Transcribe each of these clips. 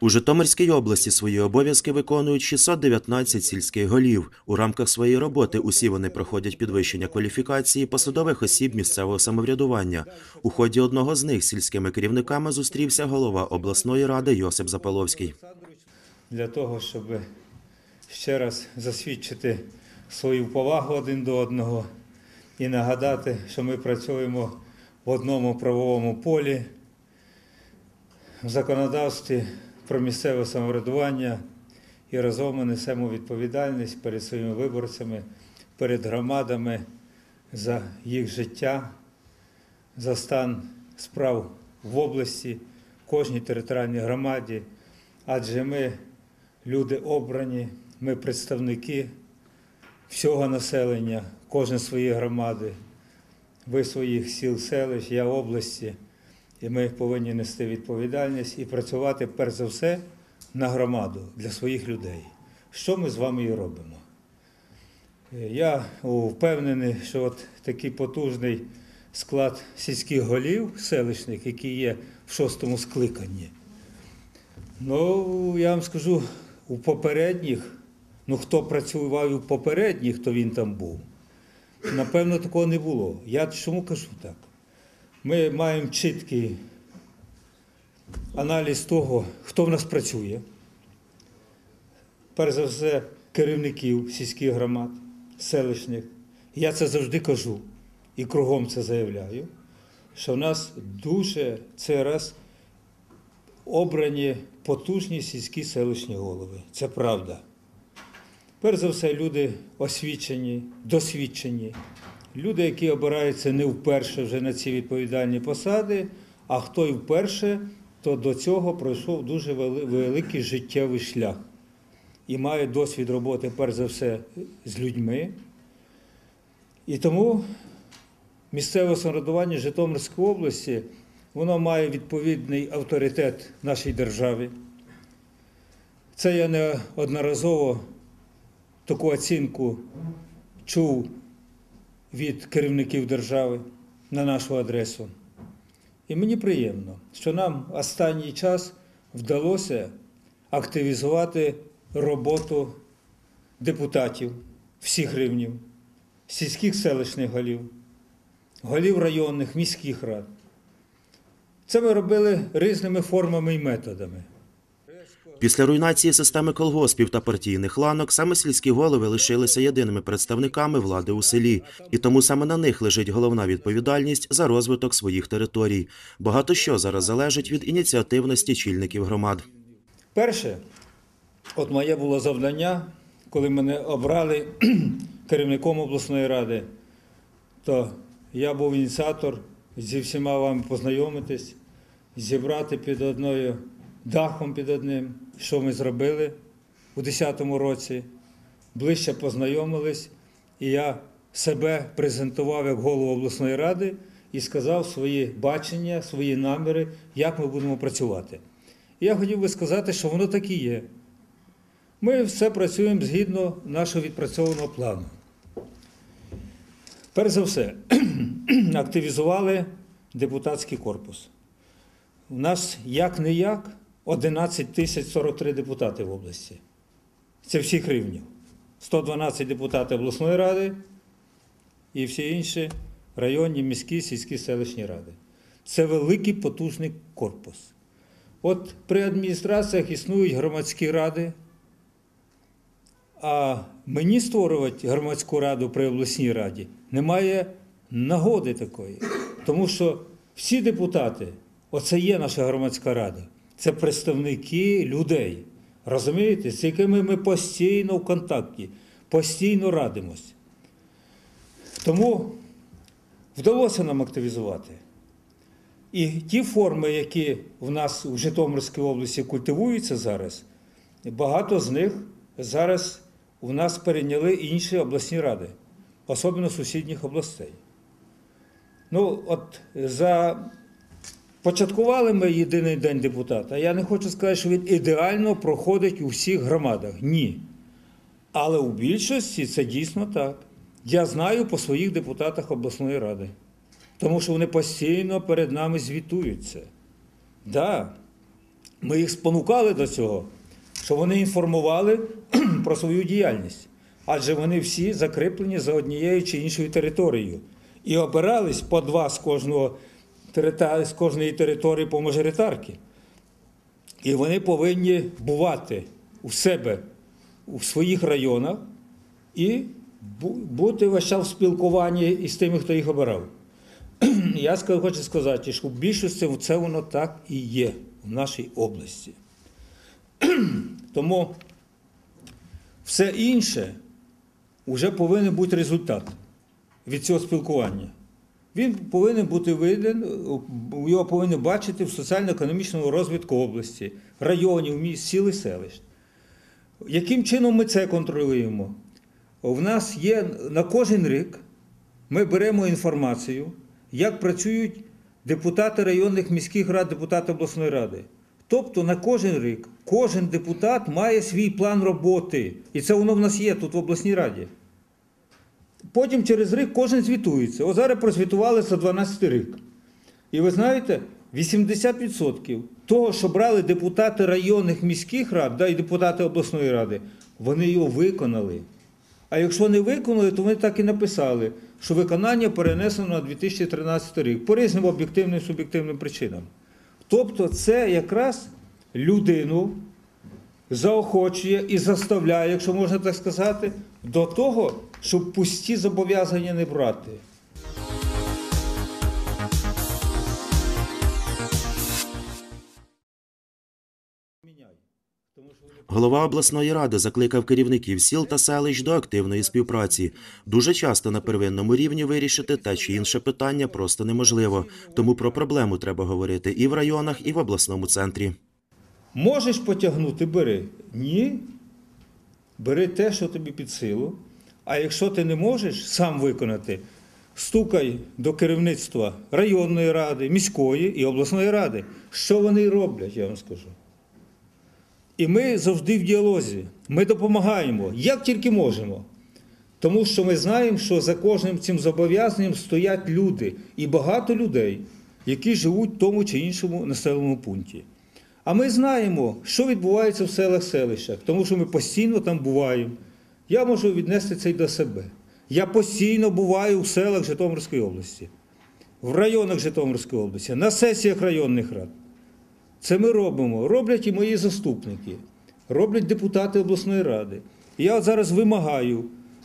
У Житомирській області свої обов'язки виконують 619 сільських голів. У рамках своєї роботи усі вони проходять підвищення кваліфікації посадових осіб місцевого самоврядування. У ході одного з них сільськими керівниками зустрівся голова обласної ради Йосип Запаловський. для того, щоб ще раз засвідчити свою повагу один до одного і нагадати, що ми працюємо в одному правовому полі, в законодавстві про місцеве самоврядування і разом ми несемо відповідальність перед своїми виборцями, перед громадами за їх життя, за стан справ в області, кожній територіальній громаді, адже ми люди обрані, ми представники всього населення, кожен своєї громади, ви своїх сіл, селищ, я області. І ми повинні нести відповідальність і працювати перш за все на громаду для своїх людей. Що ми з вами і робимо? Е, Я впевнений, що от такий потужний склад сільських голів селищних, які є в шостому скликанні, Ну, я вам скажу, у попередніх, ну хто працював у попередніх, то він там був. Напевно, такого не було. Я чому кажу так? Ми маємо чіткий аналіз того, хто в нас працює. Перш за все, керівників сільських громад, селищних. Я це завжди кажу і кругом це заявляю, що в нас дуже це раз обрані потужні сільські селищні голови. Це правда. Перш за все, люди освічені, досвідчені, люди, які обираються не вперше вже на ці відповідальні посади, а хто і вперше, то до цього пройшов дуже великий життєвий шлях і має досвід роботи, перш за все, з людьми. І тому місцеве самоврядування Житомирської області воно має відповідний авторитет нашій державі. Це я неодноразово таку оцінку чув від керівників держави на нашу адресу. І мені приємно, що нам останній час вдалося активізувати роботу депутатів всіх рівнів, сільських селищних голів, голів районних, міських рад. Це ми робили різними формами і методами. Після руйнації системи колгоспів та партійних ланок саме сільські голови лишилися єдиними представниками влади у селі, і тому саме на них лежить головна відповідальність за розвиток своїх територій. Багато що зараз залежить від ініціативності чільників громад. Перше, от моє було завдання, коли мене обрали керівником обласної ради, то я був ініціатор зі всіма вами познайомитись, зібрати під одною дахом під одним, що ми зробили у 2010 році. Ближче познайомились, і я себе презентував як голову обласної ради і сказав свої бачення, свої наміри, як ми будемо працювати. І я хотів би сказати, що воно так і є. Ми все працюємо згідно нашого відпрацьованого плану. Перш за все, активізували депутатський корпус. У нас як не як 11 тисяч 43 депутати в області. Це всіх рівнів. 112 депутатів обласної ради і всі інші районні, міські, сільські селищні ради. Це великий потужний корпус. От при адміністраціях існують громадські ради, а мені створювати громадську раду при обласній раді немає нагоди такої. Тому що всі депутати, оце є наша громадська рада, це представники людей. Розумієте, з якими ми постійно в контакті, постійно радимось. Тому вдалося нам активізувати. І ті форми, які в нас в Житомирській області культивуються зараз, багато з них зараз у нас перейняли інші обласні ради, особливо сусідніх областей. Ну, от за початкували ми єдиний день депутата. Я не хочу сказати, що він ідеально проходить у всіх громадах. Ні. Але у більшості це дійсно так. Я знаю по своїх депутатах обласної ради. Тому що вони постійно перед нами звітуються. Да, ми їх спонукали до цього, що вони інформували про свою діяльність. Адже вони всі закріплені за однією чи іншою територією. І обирались по два з кожного з кожної території по мажоритарки. І вони повинні бувати у себе у своїх районах і бути весь час в спілкуванні із тими, хто їх обирав. Я хочу сказати, що в більшості це воно так і є в нашій області. Тому все інше вже повинен бути результат від цього спілкування. Він повинен бути виден, його повинні бачити в соціально-економічному розвитку області, районів, міст, сіл і селищ. Яким чином ми це контролюємо? У нас є на кожен рік ми беремо інформацію, як працюють депутати районних міських рад, депутати обласної ради. Тобто на кожен рік кожен депутат має свій план роботи. І це воно в нас є тут в обласній раді. Потім через рік кожен звітується. О, зараз прозвітували за 12 рік. І ви знаєте, 80% того, що брали депутати районних міських рад, да, і депутати обласної ради, вони його виконали. А якщо не виконали, то вони так і написали, що виконання перенесено на 2013 рік по різним об'єктивним суб'єктивним причинам. Тобто, це якраз людину заохочує і заставляє, якщо можна так сказати, до того, щоб пусті зобов'язання не брати. Голова обласної ради закликав керівників сіл та селищ до активної співпраці. Дуже часто на первинному рівні вирішити те чи інше питання просто неможливо. Тому про проблему треба говорити і в районах, і в обласному центрі. Можеш потягнути, бери. Ні. Бери те, що тобі під силу. А якщо ти не можеш сам виконати, стукай до керівництва районної ради, міської і обласної ради. Що вони роблять, я вам скажу. І ми завжди в діалозі. Ми допомагаємо, як тільки можемо. Тому що ми знаємо, що за кожним цим зобов'язанням стоять люди і багато людей, які живуть в тому чи іншому населеному пункті. А ми знаємо, що відбувається в селах селищах, тому що ми постійно там буваємо. Я можу віднести це й до себе. Я постійно буваю в селах Житомирської області, в районах Житомирської області, на сесіях районних рад. Це ми робимо. Роблять і мої заступники, роблять депутати обласної ради. Я зараз вимагаю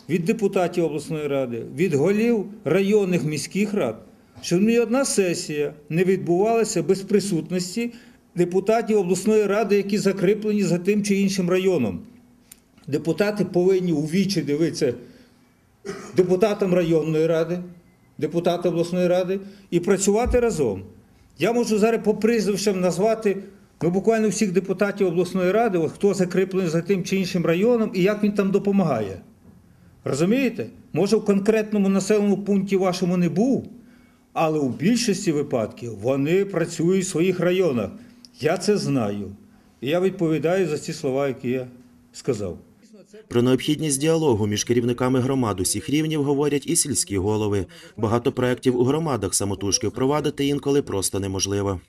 від депутатів обласної ради, від голів районних міських рад, щоб ні одна сесія не відбувалася без присутності депутатів обласної ради, які закріплені за тим чи іншим районом. Депутати повинні у вічі дивитися депутатам районної ради, депутатам обласної ради і працювати разом. Я можу зараз по прізвищам назвати ну, буквально всіх депутатів обласної ради, хто закріплений за тим чи іншим районом і як він там допомагає. Розумієте? Може, в конкретному населеному пункті вашому не був, але у більшості випадків вони працюють в своїх районах. Я це знаю. І я відповідаю за ці слова, які я сказав. Про необхідність діалогу між керівниками громад усіх рівнів говорять і сільські голови. Багато проєктів у громадах самотужки впровадити інколи просто неможливо.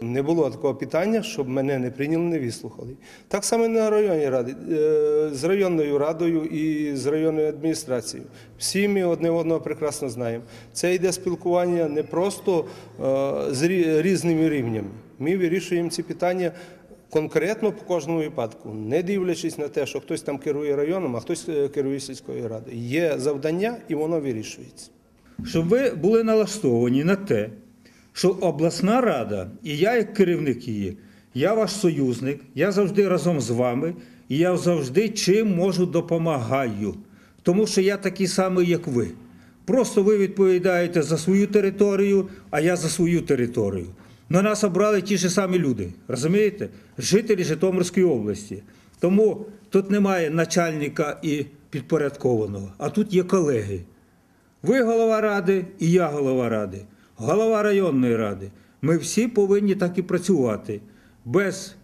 Не було такого питання, щоб мене не прийняли, не вислухали. Так само на районній раді, е, з районною радою і з районною адміністрацією. Всі ми одне одного прекрасно знаємо. Це йде спілкування не просто е, з різними рівнями. Ми вирішуємо ці питання. Конкретно по кожному випадку, не дивлячись на те, що хтось там керує районом, а хтось е, керує сільською радою. Є завдання, і воно вирішується. щоб ви були налаштовані на те, що обласна рада, і я, як керівник її, я ваш союзник, я завжди разом з вами, і я завжди чим можу допомагаю. Тому що я такий самий, як ви. Просто ви відповідаєте за свою територію, а я за свою територію. На нас обрали ті ж самі люди, розумієте? Жителі Житомирської області. Тому тут немає начальника і підпорядкованого, а тут є колеги. Ви голова ради і я голова ради, голова районної ради. Ми всі повинні так і працювати. Без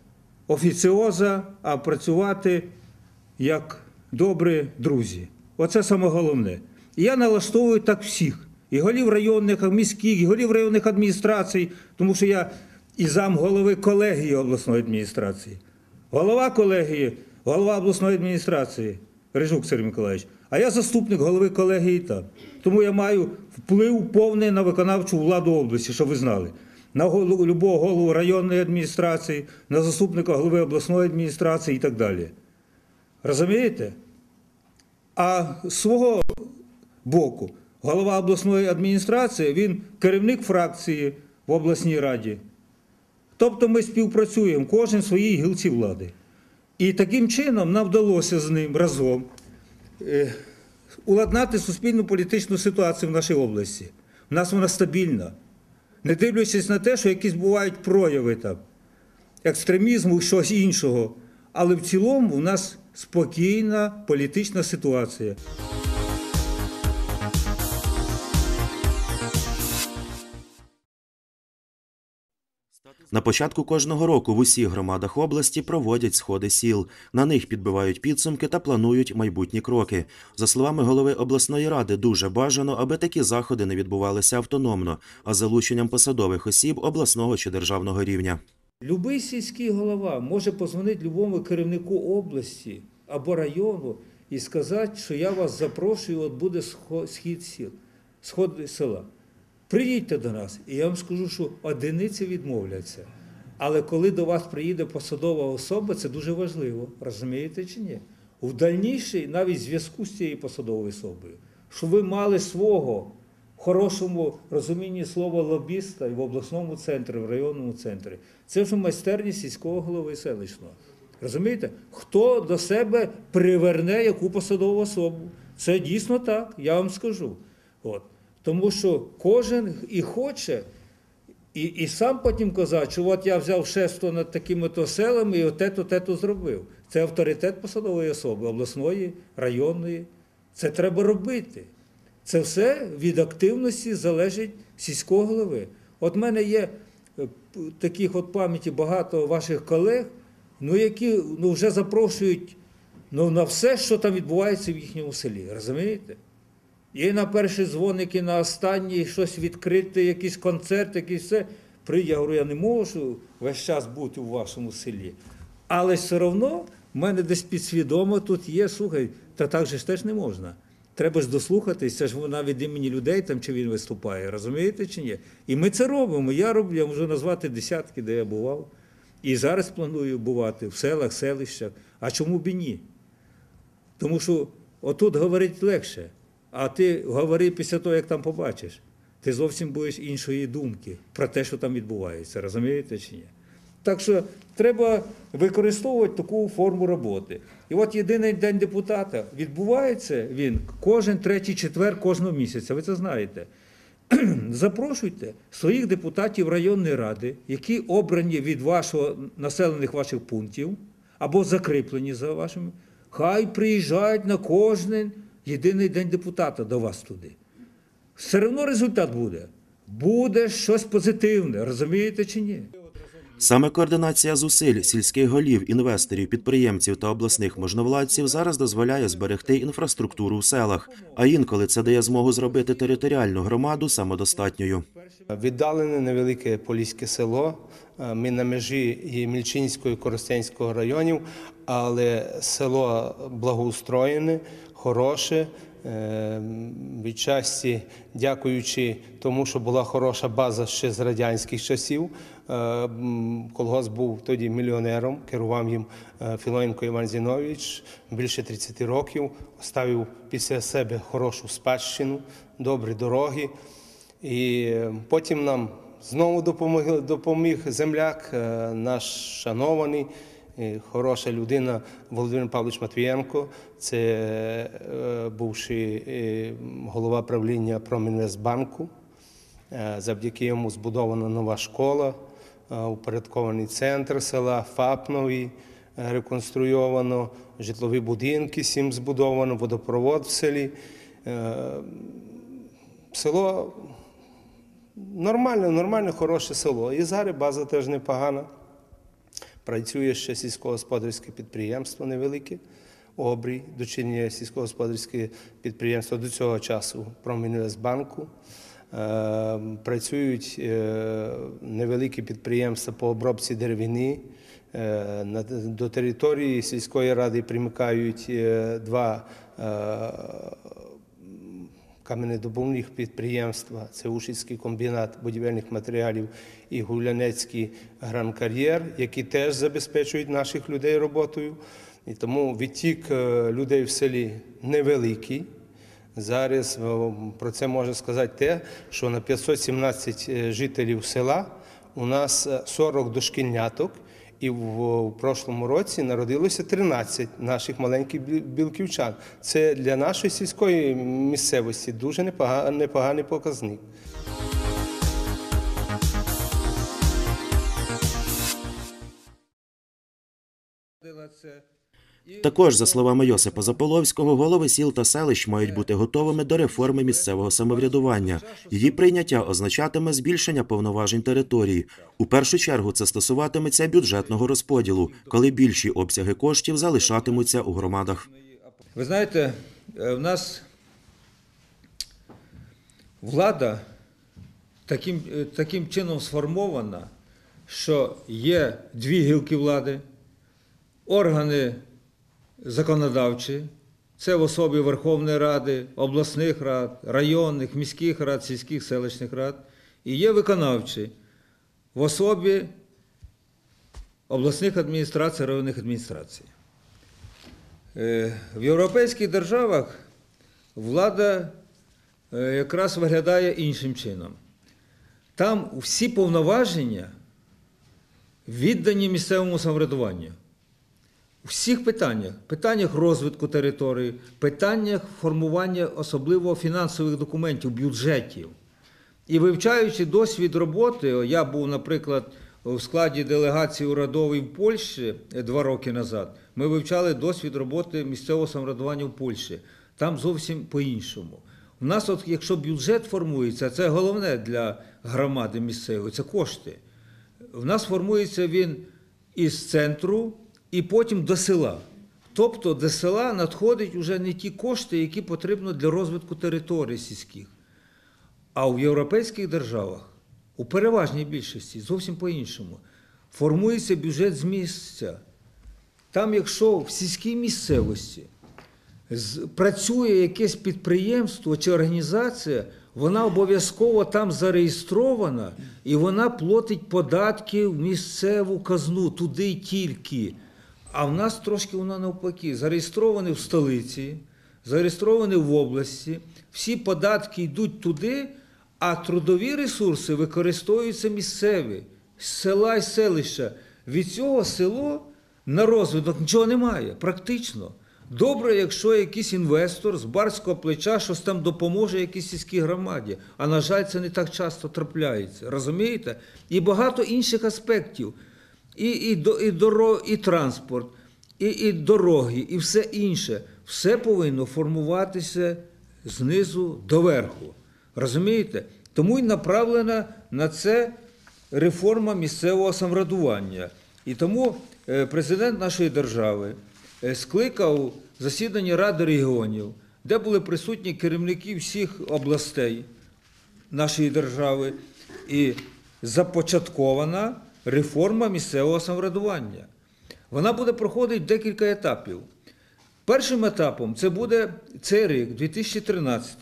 офіціоза, а працювати як добрі друзі. Оце саме головне. І я налаштовую так всіх. І голів районних, міських, і голів районних адміністрацій, тому що я і зам голови колегії обласної адміністрації. Голова колегії, голова обласної адміністрації Рижук Сергій Миколаївич. А я заступник голови колегії там. Тому я маю вплив повний на виконавчу владу області, щоб ви знали. На голову, любого голову районної адміністрації, на заступника голови обласної адміністрації і так далі. Розумієте? А з свого боку, голова обласної адміністрації, він керівник фракції в обласній раді. Тобто ми співпрацюємо, кожен в своїй гілці влади. І таким чином нам вдалося з ним разом е, уладнати суспільну політичну ситуацію в нашій області. У нас вона стабільна. Не дивлячись на те, що якісь бувають прояви там, екстремізму щось іншого. Але в цілому у нас спокійна політична ситуація. На початку кожного року в усіх громадах області проводять сходи сіл. На них підбивають підсумки та планують майбутні кроки. За словами голови обласної ради, дуже бажано, аби такі заходи не відбувалися автономно, а залученням посадових осіб обласного чи державного рівня. Любий сільський голова може позвонити любому керівнику області або району і сказати, що я вас запрошую, от буде схід сіл, сход села. Приїдьте до нас, і я вам скажу, що одиниці відмовляться. Але коли до вас приїде посадова особа, це дуже важливо. Розумієте чи ні? В дальніший навіть зв'язку з цією посадовою особою, щоб ви мали свого в хорошому розумінні слова лобіста в обласному центрі, в районному центрі. Це вже майстерність сільського голови селищного. Розумієте? Хто до себе приверне яку посадову особу? Це дійсно так, я вам скажу. От. Тому що кожен і хоче, і, і сам потім казав, що от я взяв шесто над такими то селами і оте-то, те-то зробив. Це авторитет посадової особи, обласної, районної. Це треба робити. Це все від активності залежить сільського голови. От в мене є е, таких от пам'яті багато ваших колег, ну, які ну, вже запрошують ну, на все, що там відбувається в їхньому селі. Розумієте? І на перший дзвоник, і на останній щось відкрити, якийсь концерт, якийсь все. При я говорю, я не можу весь час бути у вашому селі. Але все одно в мене десь підсвідомо тут є, слухай, та так же ж теж не можна. Треба ж дослухатись, це ж вона від імені людей там чи він виступає, розумієте чи ні? І ми це робимо. Я роблю, я можу назвати десятки, де я бував. І зараз планую бувати в селах, селищах. А чому б і ні? Тому що отут говорити легше, а ти говори після того, як там побачиш. Ти зовсім будеш іншої думки про те, що там відбувається. Розумієте чи ні? Так що треба використовувати таку форму роботи. І от єдиний день депутата відбувається він кожен третій четвер кожного місяця. Ви це знаєте. Запрошуйте своїх депутатів районної ради, які обрані від вашого населених ваших пунктів або закріплені за вашими. Хай приїжджають на кожен єдиний день депутата до вас туди. Все одно результат буде. Буде щось позитивне, розумієте чи ні? Саме координація зусиль сільських голів, інвесторів, підприємців та обласних можновладців зараз дозволяє зберегти інфраструктуру в селах, а інколи це дає змогу зробити територіальну громаду самодостатньою. Віддалене невелике поліське село. Е, Ми на межі і Мільчинського і Коростенського районів, але село благоустроєне, хороше. Е, Відчасті, дякуючи тому, що була хороша база ще з радянських часів. Е, Колгосп був тоді мільйонером, керував їм Філоненко Іван Зінович більше 30 років, оставив після себе хорошу спадщину, добрі дороги. І потім нам знову допомог, допоміг земляк, е, наш шанований, е, хороша людина Володимир Павлович Матвієнко. Це е, бувший голова правління Промінвестбанку. Завдяки йому збудована нова школа, упорядкований центр села, ФАП новий е, реконструйовано, житлові будинки сім збудовано, водопровод в селі. Село нормальне, нормальне, хороше село. І зараз база теж непогана. Працює ще сільськогосподарське підприємство невелике, обрій, дочинює сільськогосподарське підприємство до цього часу Промінвестбанку. Е, Працюють е, невеликі підприємства по обробці деревини. Е, До території сільської ради примикають е, два каменедобувних підприємства, це Ушицький комбінат будівельних матеріалів і Гулянецький гранкар'єр, які теж забезпечують наших людей роботою. І тому відтік е, людей в селі невеликий. Зараз про це можна сказати те, що на 517 е, жителів села у нас е, 40 дошкільняток, і в, в прошлому році народилося 13 наших маленьких бі- білківчан. Це для нашої сільської місцевості дуже непога- непоганий показник. Також, за словами Йосипа Заполовського, голови сіл та селищ мають бути готовими до реформи місцевого самоврядування. Її прийняття означатиме збільшення повноважень території. У першу чергу це стосуватиметься бюджетного розподілу, коли більші обсяги коштів залишатимуться у громадах. Ви знаєте, е, в нас влада таким, е, таким чином сформована, що є дві гілки влади, органи законодавчі, це в особі Верховної Ради, обласних рад, районних, міських рад, сільських селищних рад, і є виконавчі в особі обласних адміністрацій, районних адміністрацій. Е, В європейських державах влада е, якраз виглядає іншим чином. Там всі повноваження віддані місцевому самоврядуванню. У всіх питаннях, питаннях розвитку території, питаннях формування особливо фінансових документів, бюджетів. І вивчаючи досвід роботи, я був, наприклад, у складі делегації урядової в Польщі е, два роки назад. Ми вивчали досвід роботи місцевого самоврядування в Польщі. Там зовсім по-іншому. У нас, от, якщо бюджет формується, це головне для громади місцевої, це кошти. В нас формується він із центру і потім до села. Тобто до села надходять вже не ті кошти, які потрібно для розвитку територій сільських. А у європейських державах, у переважній більшості, зовсім по-іншому, формується бюджет з місця. Там, якщо в сільській місцевості працює якесь підприємство чи організація, вона обов'язково там зареєстрована і вона платить податки в місцеву казну, туди тільки. А в нас трошки воно навпаки. Зареєстровані в столиці, зареєстровані в області, всі податки йдуть туди, а трудові ресурси використовуються місцеві, з села і селища. Від цього село на розвиток нічого немає, практично. Добре, якщо якийсь інвестор з барського плеча щось там допоможе якійсь сільській громаді. А на жаль, це не так часто трапляється. Розумієте? І багато інших аспектів. І, і, і, доро, і транспорт, і, і дороги, і все інше. Все повинно формуватися знизу до верху. Розумієте? Тому й направлена на це реформа місцевого самоврядування. І тому е, президент нашої держави е, скликав засідання Ради регіонів, де були присутні керівники всіх областей нашої держави, і започаткована реформа місцевого самоврядування. Вона буде проходити декілька етапів. Першим етапом це буде цей рік, 2013,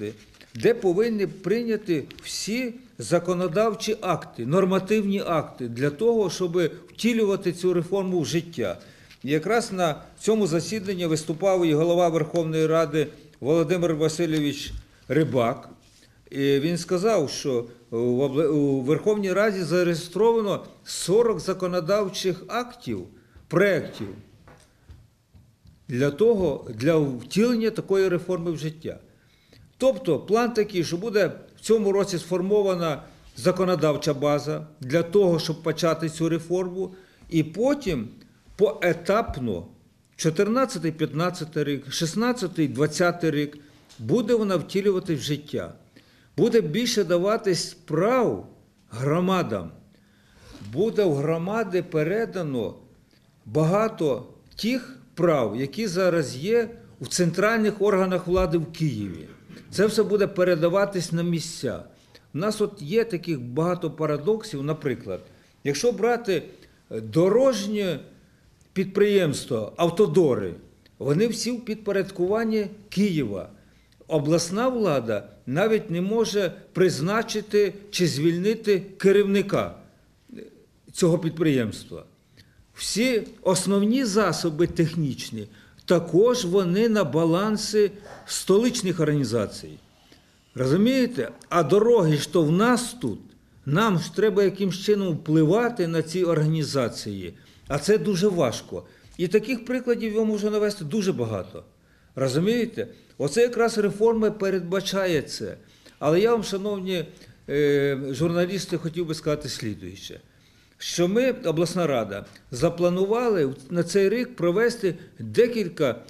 де повинні прийняти всі законодавчі акти, нормативні акти для того, щоб втілювати цю реформу в життя. І якраз на цьому засіданні виступав і голова Верховної Ради Володимир Васильович Рибак. І він сказав, що у Верховній Раді зареєстровано 40 законодавчих актів, проєктів для того, для втілення такої реформи в життя. Тобто план такий, що буде в цьому році сформована законодавча база для того, щоб почати цю реформу, і потім поетапно 14-15 рік, 16-20 рік буде вона втілювати в життя. Буде більше даватись прав громадам. Буде в громади передано багато тих прав, які зараз є у центральних органах влади в Києві. Це все буде передаватись на місця. У нас от є таких багато парадоксів. Наприклад, якщо брати е, дорожнє підприємство, автодори, вони всі в підпорядкуванні Києва. Обласна влада навіть не може призначити чи звільнити керівника цього підприємства. Всі основні засоби технічні також вони на балансі столичних організацій. Розумієте? А дороги то в нас тут. Нам ж треба якимсь чином впливати на ці організації. А це дуже важко. І таких прикладів я можу навести дуже багато. Розумієте? Оце якраз реформа передбачає це. Але я вам, шановні е, журналісти, хотів би сказати слідуюче. Що ми, обласна рада, запланували на цей рік провести декілька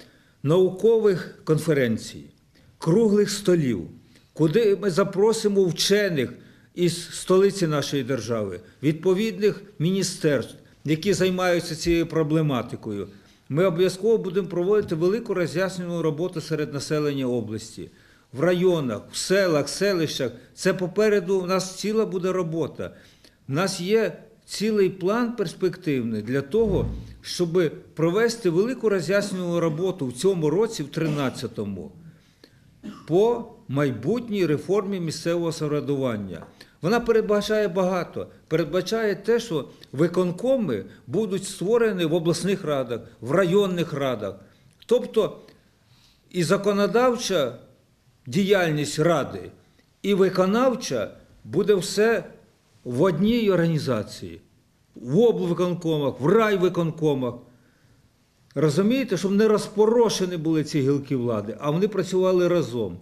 наукових конференцій, круглих столів, куди ми запросимо вчених із столиці нашої держави, відповідних міністерств, які займаються цією проблематикою. Ми обов'язково будемо проводити велику роз'яснювальну роботу серед населення області, в районах, в селах, селищах. Це попереду у нас ціла буде робота. У нас є цілий план перспективний для того, щоб провести велику роз'яснювальну роботу в цьому році, в 13-му, по майбутній реформі місцевого самоврядування. Вона передбачає багато. Передбачає те, що виконкоми будуть створені в обласних радах, в районних радах. Тобто і законодавча діяльність ради, і виконавча буде все в одній організації, в облвиконкомах, в райвиконкомах. Розумієте, щоб не розпорошені були ці гілки влади, а вони працювали разом.